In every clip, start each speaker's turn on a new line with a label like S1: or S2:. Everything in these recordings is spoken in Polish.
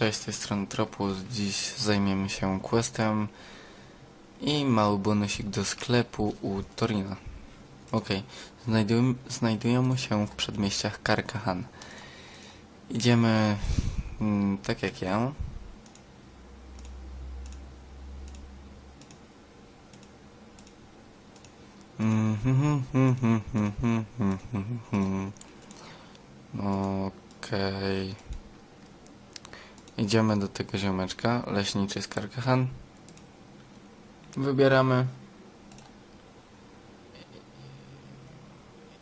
S1: Cześć, z tej strony Tropus. Dziś zajmiemy się questem i mały bonusik do sklepu u Torina. Okej, Znajduj- znajdujemy się w przedmieściach Karkahan. Idziemy mm, tak jak ja. Okej. Idziemy do tego ziomeczka, leśniczy z Karkahan. Wybieramy.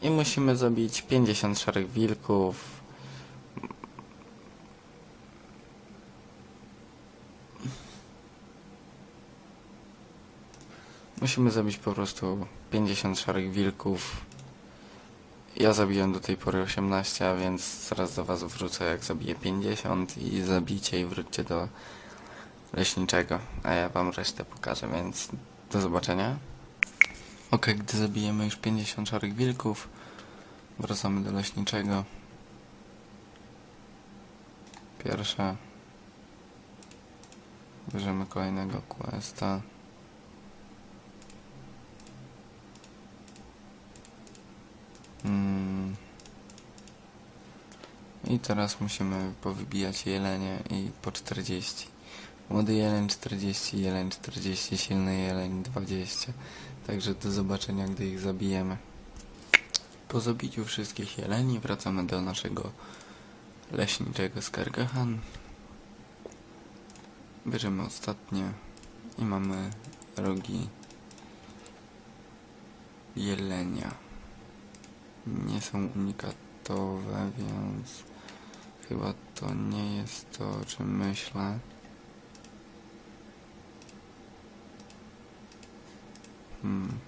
S1: I musimy zabić 50 szarych wilków. Musimy zabić po prostu 50 szarych wilków. Ja zabiłem do tej pory 18, a więc zaraz do was wrócę jak zabiję 50 i zabijcie i wróćcie do leśniczego, a ja wam resztę pokażę, więc do zobaczenia. Ok, gdy zabijemy już 50 szarych wilków, wracamy do leśniczego. Pierwsze. Bierzemy kolejnego questa. Mm. I teraz musimy powybijać jelenie i po 40. Młody jeleń 40, jeleń 40, silny jeleń 20. Także do zobaczenia, gdy ich zabijemy. Po zabiciu wszystkich jeleni wracamy do naszego leśniczego z Kargahan. Bierzemy ostatnie i mamy rogi jelenia. Nie są unikatowe, więc chyba to nie jest to, o czym myślę. Hmm.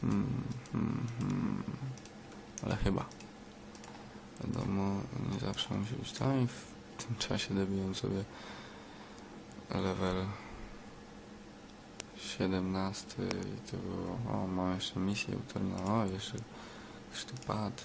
S1: Hmm, hmm, hmm. Ale chyba. Wiadomo, nie zawsze musi być to i w tym czasie dobiłem sobie level 17 i to było, o mam jeszcze misję utorna, o jeszcze ktoś tu padł.